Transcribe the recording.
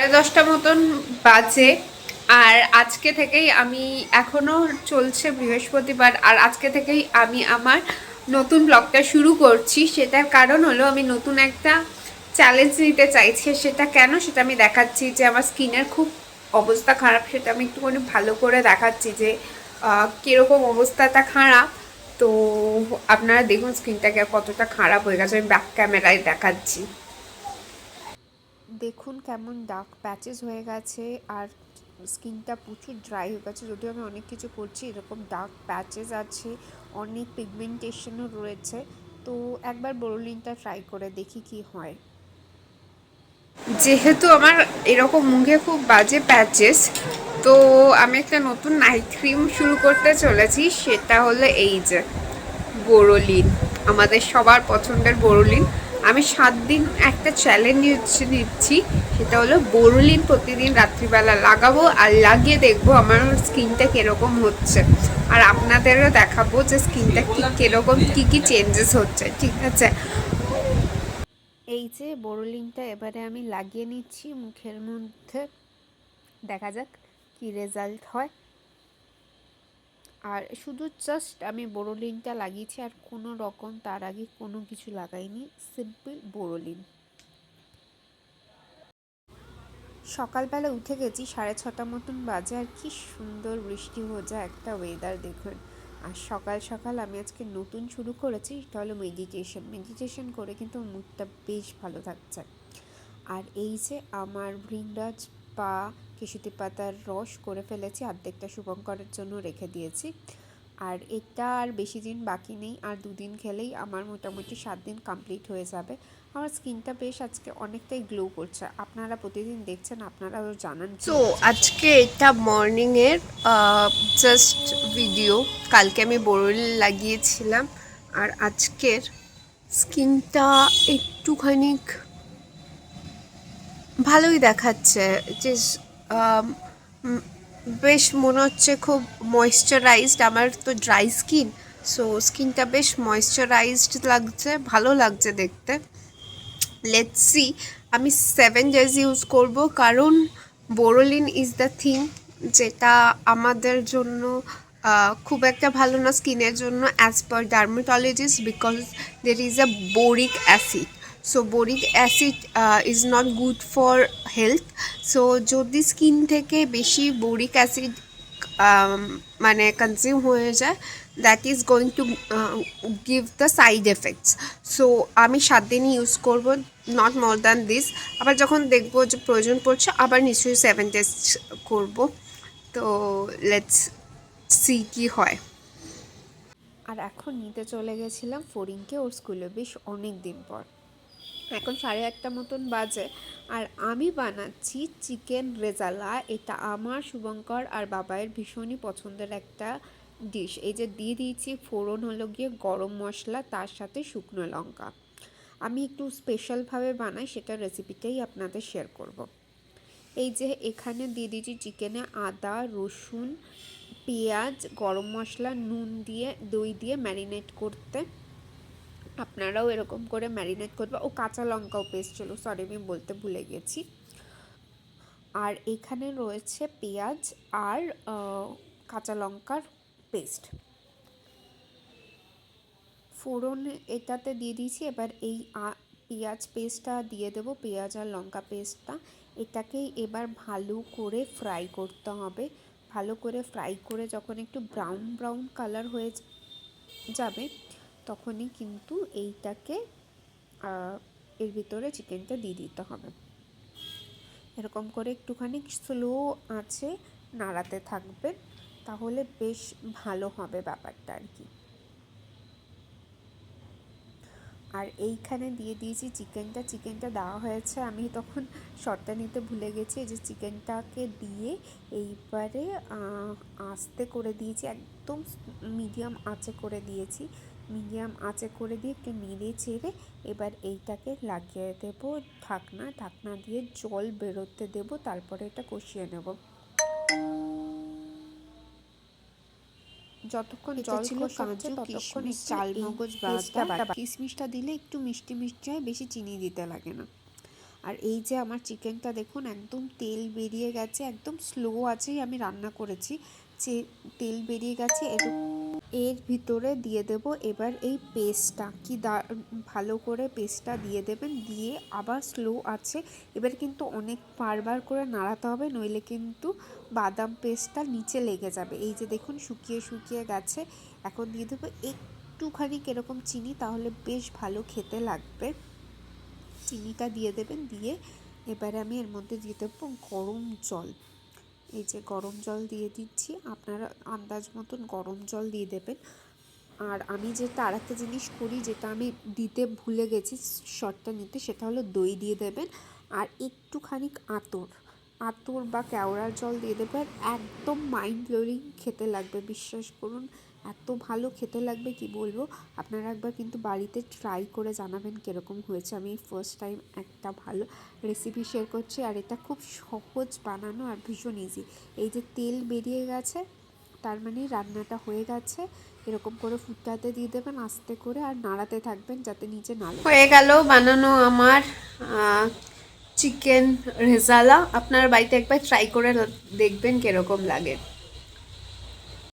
সাড়ে দশটা মতন বাজে। আর আজকে থেকেই আমি, এখনও চলছে বৃহস্পতিবার, আর আজকে থেকেই আমি আমার নতুন ব্লগটা শুরু করছি। সেটার কারণ হলো, আমি নতুন একটা চ্যালেঞ্জ নিতে চাইছি সেটা কেন সেটা আমি দেখাচ্ছি যে, আমার স্কিনের খুব অবস্থা খারাপ, সেটা আমি একটুখানি ভালো করে দেখাচ্ছি যে কীরকম অবস্থাটা খারাপ। তো আপনারা দেখুন, স্কিনটাকে কতটা খারাপ হয়ে গেছে, আমি ব্যাক ক্যামেরায় দেখাচ্ছি। দেখুন কেমন ডার্ক প্যাচেস হয়ে গেছে আর স্কিনটা প্রচুর ড্রাই হয়ে গেছে। যদিও আমি অনেক কিছু করছি, এরকম ডার্ক প্যাচেস আছে, অনেক পিগমেন্টেশনও রয়েছে। তো একবার বোরোলিনটা ট্রাই করে দেখি কি হয়। যেহেতু আমার এরকম মুখে খুব বাজে প্যাচেস তো আমি একটা নতুন নাইট ক্রিম শুরু করতে চলেছি, সেটা হলো এই যে বোরোলিন আমাদের সবার পছন্দের বোরোলিন আমি সাত দিন একটা চ্যালেঞ্জ নিচ্ছি সেটা হলো বোরোলিন প্রতিদিন রাত্রিবেলা লাগাবো আর লাগিয়ে দেখব আমার স্কিনটা কীরকম হচ্ছে। আর আপনাদেরও দেখাবো যে স্কিনটা কী কীরকম, কী কী চেঞ্জেস হচ্ছে, ঠিক আছে? এই যে বোরোলিনটা এবারে আমি লাগিয়ে নিচ্ছি মুখের মধ্যে। দেখা যাক কি রেজাল্ট হয়। আর শুধু জাস্ট আমি বোরোলিনটা লাগিয়েছি, আর কোনো রকম তার আগে কোনো কিছু লাগাইনি সিম্পল বোরোলিন সকালবেলা উঠে গেছি, সাড়ে ছটা মতন বাজে, আর কি সুন্দর বৃষ্টি ভোজা একটা ওয়েদার দেখুন। আর সকাল সকাল আমি আজকে নতুন শুরু করেছি, সেটা হলো মেডিটেশন মেডিটেশন করে কিন্তু মুডটা বেশ ভালো থাকছে। আর এই যে আমার ভৃংরাজ বা কেশুতি পাতার রস করে ফেলেছি অর্ধেকটা শুভঙ্করের জন্য রেখে দিয়েছি। আর এটা আর বেশি দিন বাকি নেই আর দুদিন খেলেই আমার মোটামুটি সাত দিন কমপ্লিট হয়ে যাবে। আমার স্কিনটা বেশ আজকে অনেকটাই গ্লো করছে। আপনারা প্রতিদিন দেখছেন আপনারাও জানান তো আজকে এটা মর্নিংয়ের জাস্ট ভিডিও কালকে আমি বোরল লাগিয়েছিলাম আর আজকের স্কিনটা একটুখানি ভালোই দেখাচ্ছে। যে বেশ মনে হচ্ছে খুব ময়েশ্চারাইজড আমার তো ড্রাই স্কিন সো স্কিনটা বেশ ময়েশ্চারাইজড লাগছে, ভালো লাগছে দেখতে। লেটস সি আমি সেভেন ডেজ ইউজ করব, কারণ বোরোলিন ইজ দ্য থিং যেটা আমাদের জন্য খুব একটা ভালো না স্কিনের জন্য as per dermatologist because there is a boric acid so boric acid is not good for health so যদি স্কিন থেকে বেশি বোরিক অ্যাসিড মানে কনজিউম হয়ে যায় that is going to give the side effects so আমি সাত দিনই ইউজ করব নট মোর দ্যান দিস আবার যখন দেখব যে প্রয়োজন পড়ছে, আবার নিশ্চয়ই সেভেন ডেজ করব। তো লেটস সি কি হয়। আর এখন নিতে চলে গেছিলাম ফরিনকে ওর স্কুলে বেশ অনেক দিন পর। এখন সাড়ে আটটা মতন বাজে। আর আমি বানাচ্ছি চিকেন রেজালা। এটা আমার, শুভঙ্কর আর বাবাইয়ের ভীষণই পছন্দের একটা ডিশ এই যে দিয়ে দিয়েছি, ফোড়ন হলো গিয়ে গরম মশলা, তার সাথে শুকনো লঙ্কা। আমি একটু স্পেশালভাবে বানাই, সেটা রেসিপিটাই আপনাদের শেয়ার করব। এই যে এখানে দিয়ে দিয়েছি চিকেনে আদা, রসুন, পেঁয়াজ, গরম মশলা, নুন দিয়ে, দই দিয়ে ম্যারিনেট করতে। আপনারাও এরকম করে ম্যারিনেট করবে ও কাঁচা লঙ্কাও পেস্ট ছিল সরি আমি বলতে ভুলে গেছি। আর এখানে রয়েছে পেঁয়াজ আর কাঁচা লঙ্কার পেস্ট ফোড়ন এটাতে দিয়ে দিয়েছি, এবার এই পেঁয়াজ পেস্টটা দিয়ে দেবো, পেঁয়াজ আর লঙ্কা পেস্টটা এটাকেই এবার ভালো করে ফ্রাই করতে হবে। ভালো করে ফ্রাই করে যখন একটু ব্রাউন ব্রাউন কালার হয়ে যাবে তখনই কিন্তু এইটাকে এর ভিতরে চিকেনটা দিয়ে দিতে হবে। এরকম করে একটুখানি স্লো আঁচে নাড়াতে থাকবেন, তাহলে বেশ ভালো হবে ব্যাপারটা আর কি। আর এইখানে দিয়ে দিয়েছি চিকেনটা চিকেনটা দেওয়া হয়েছে। আমি তখন শর্টটা নিতে ভুলে গেছি যে চিকেনটাকে দিয়ে এইবারে আস্তে করে দিয়েছি, একদম মিডিয়াম আঁচে করে দিয়েছি। মিডিয়াম আঁচে করে দিয়ে একটু নেড়ে চেড়ে এবার এইটাকে লাগিয়ে দেবো ঢাকনা ঢাকনা দিয়ে জল বেরোতে দেবো তারপরে এটা কষিয়ে নেব। যতক্ষণ জল ছিল কাজু ততক্ষণ এই পেস্টটা বাদাম কিশমিশটা দিলে একটু মিষ্টি মিষ্টি হয় বেশি চিনি দিতে লাগে না। আর এই যে আমার চিকেনটা দেখুন একদম তেল বেরিয়ে গেছে একদম স্লো আছেই আমি রান্না করেছি। যে তেল বেরিয়ে গেছে এর এর ভিতরে দিয়ে দেব এবার এই পেস্টটা কি দা, ভালো করে পেস্টটা দিয়ে দেবেন, দিয়ে আবার স্লো আছে। এবার কিন্তু অনেক বারবার করে নাড়াতে হবে, নইলে কিন্তু বাদাম পেস্টটা নিচে লেগে যাবে। এই যে দেখুন, শুকিয়ে শুকিয়ে গেছে। এখন দিয়ে দেবো একটুখানি এরকম চিনি, তাহলে বেশ ভালো খেতে লাগবে। চিনিটা দিয়ে দেবেন, দিয়ে এবারে আমি এর মধ্যে দিয়ে দেবো গরম জল। এই যে গরম জল দিয়ে দিচ্ছি, আপনারা আন্দাজ মতন গরম জল দিয়ে দেবেন। আর আমি যেটা আর একটা জিনিস করি, যেটা আমি দিতে ভুলে গেছি শর্টটা নিতে, সেটা হলো দই দিয়ে দেবেন। আর একটুখানি আতর আতর বা কেওড়ার জল দিয়ে দেবেন। একদম মাইন্ড ব্লোয়িং খেতে লাগবে, বিশ্বাস করুন। এত ভালো খেতে লাগবে, কি বলব? আপনারা একবার কিন্তু বাড়িতে ট্রাই করে জানাবেন কীরকম হয়েছে। আমি ফার্স্ট টাইম একটা ভালো রেসিপি শেয়ার করছি আর এটা খুব সহজ বানানো আর ভীষণ ইজি এই যে তেল বেরিয়ে গেছে, তার মানে রান্নাটা হয়ে গেছে, এরকম করে ফুটকাতে দিয়ে দেবেন, আস্তে করে আর নাড়াতে থাকবেন যাতে নিচে না হয়ে গেল বানানো আমার চিকেন রেজালা। আপনার বাড়িতে একবার ট্রাই করে দেখবেন কীরকম লাগে।